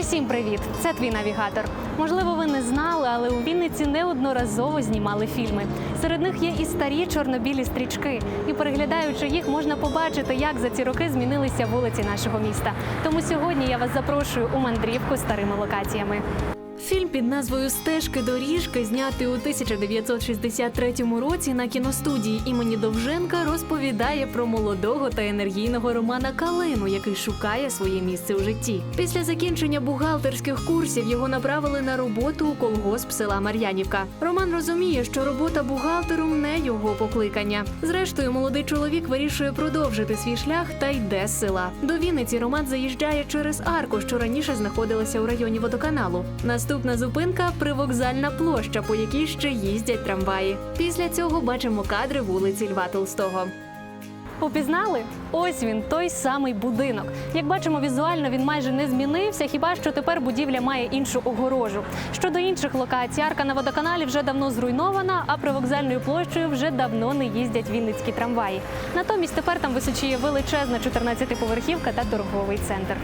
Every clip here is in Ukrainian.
Усім привіт! Це твій навігатор. Можливо, ви не знали, але у Вінниці неодноразово знімали фільми. Серед них є і старі чорнобілі стрічки. І переглядаючи їх, можна побачити, як за ці роки змінилися вулиці нашого міста. Тому сьогодні я вас запрошую у мандрівку старими локаціями. Фільм під назвою Стежки доріжки, знятий у 1963 році на кіностудії імені Довженка, розповідає про молодого та енергійного Романа Калину, який шукає своє місце у житті. Після закінчення бухгалтерських курсів його направили на роботу у колгосп села Мар'янівка. Роман розуміє, що робота бухгалтером не його покликання. Зрештою, молодий чоловік вирішує продовжити свій шлях та йде з села. До Вінниці Роман заїжджає через арку, що раніше знаходилася у районі водоканалу. Наступна зупинка привокзальна площа, по якій ще їздять трамваї. Після цього бачимо кадри вулиці Льва Толстого. Упізнали? Ось він, той самий будинок. Як бачимо, візуально він майже не змінився, хіба що тепер будівля має іншу огорожу. Щодо інших локацій, арка на водоканалі вже давно зруйнована, а привокзальною площею вже давно не їздять вінницькі трамваї. Натомість тепер там височіє величезна 14-поверхівка та торговий центр.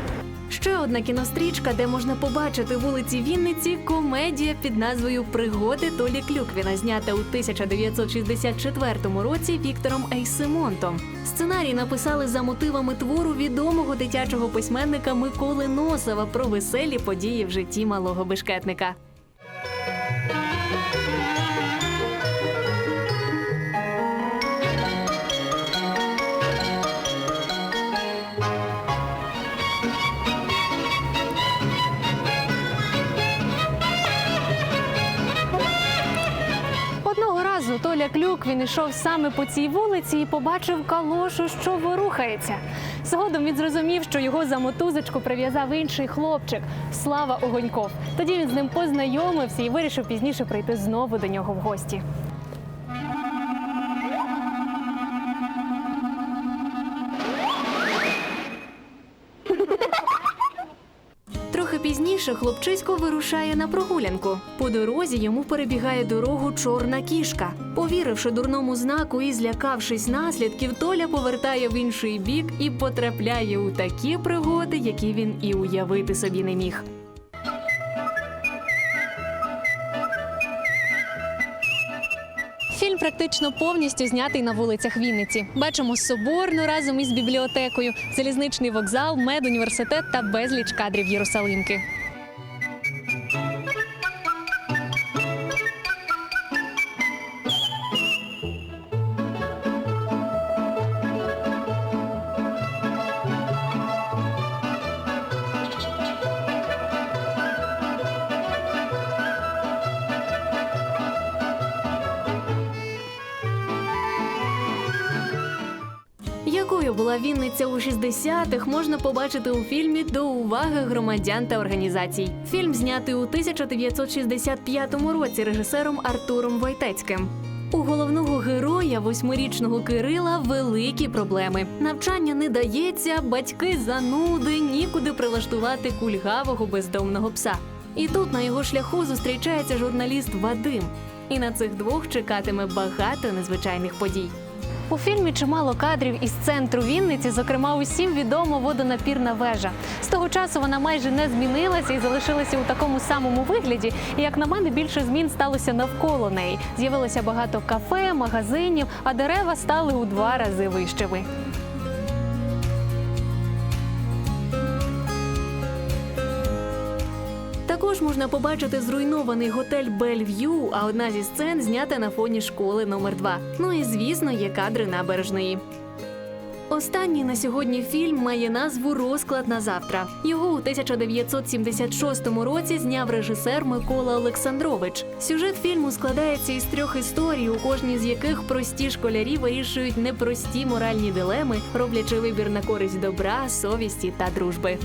Ще одна кінострічка, де можна побачити вулиці Вінниці, комедія під назвою Пригоди Толі Клюквіна, знята у 1964 році Віктором Ейсимонтом. Сценарій написали за мотивами твору відомого дитячого письменника Миколи Носова про веселі події в житті малого бешкетника. Разу Клюк він ішов саме по цій вулиці і побачив калошу, що ворухається. Згодом він зрозумів, що його за мотузочку прив'язав інший хлопчик Слава Огоньков. Тоді він з ним познайомився і вирішив пізніше прийти знову до нього в гості. Пізніше хлопчисько вирушає на прогулянку. По дорозі йому перебігає дорогу чорна кішка. Повіривши дурному знаку і злякавшись наслідків, Толя повертає в інший бік і потрапляє у такі пригоди, які він і уявити собі не міг. Фільм практично повністю знятий на вулицях Вінниці. Бачимо соборну разом із бібліотекою, залізничний вокзал, медуніверситет та безліч кадрів Єрусалимки. Якою була Вінниця у 60-х, можна побачити у фільмі До уваги громадян та організацій. Фільм знятий у 1965 році режисером Артуром Войтецьким. У головного героя, восьмирічного Кирила, великі проблеми. Навчання не дається, батьки зануди, нікуди прилаштувати кульгавого бездомного пса. І тут на його шляху зустрічається журналіст Вадим. І на цих двох чекатиме багато незвичайних подій. У фільмі чимало кадрів із центру Вінниці, зокрема, усім відома водонапірна вежа. З того часу вона майже не змінилася і залишилася у такому самому вигляді. І як на мене, більше змін сталося навколо неї. З'явилося багато кафе, магазинів, а дерева стали у два рази вищими. Також можна побачити зруйнований готель Бельв'ю, а одна зі сцен знята на фоні школи номер 2 Ну і звісно, є кадри набережної. Останній на сьогодні фільм має назву Розклад на завтра. Його у 1976 році зняв режисер Микола Олександрович. Сюжет фільму складається із трьох історій, у кожній з яких прості школярі вирішують непрості моральні дилеми, роблячи вибір на користь добра, совісті та дружби.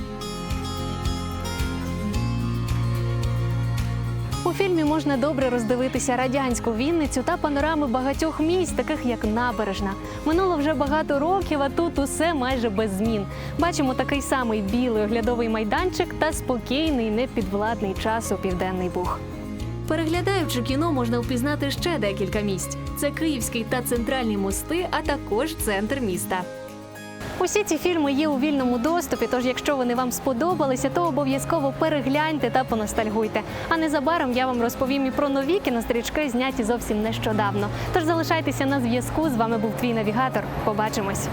У фільмі можна добре роздивитися радянську Вінницю та панорами багатьох місць, таких як набережна. Минуло вже багато років, а тут усе майже без змін. Бачимо такий самий білий оглядовий майданчик та спокійний, непідвладний часу Південний Буг. Переглядаючи кіно, можна впізнати ще декілька місць: це Київський та центральні мости, а також центр міста. Усі ці фільми є у вільному доступі. Тож, якщо вони вам сподобалися, то обов'язково перегляньте та поностальгуйте. А незабаром я вам розповім і про нові кінострічки, зняті зовсім нещодавно. Тож залишайтеся на зв'язку. З вами був твій навігатор. Побачимось.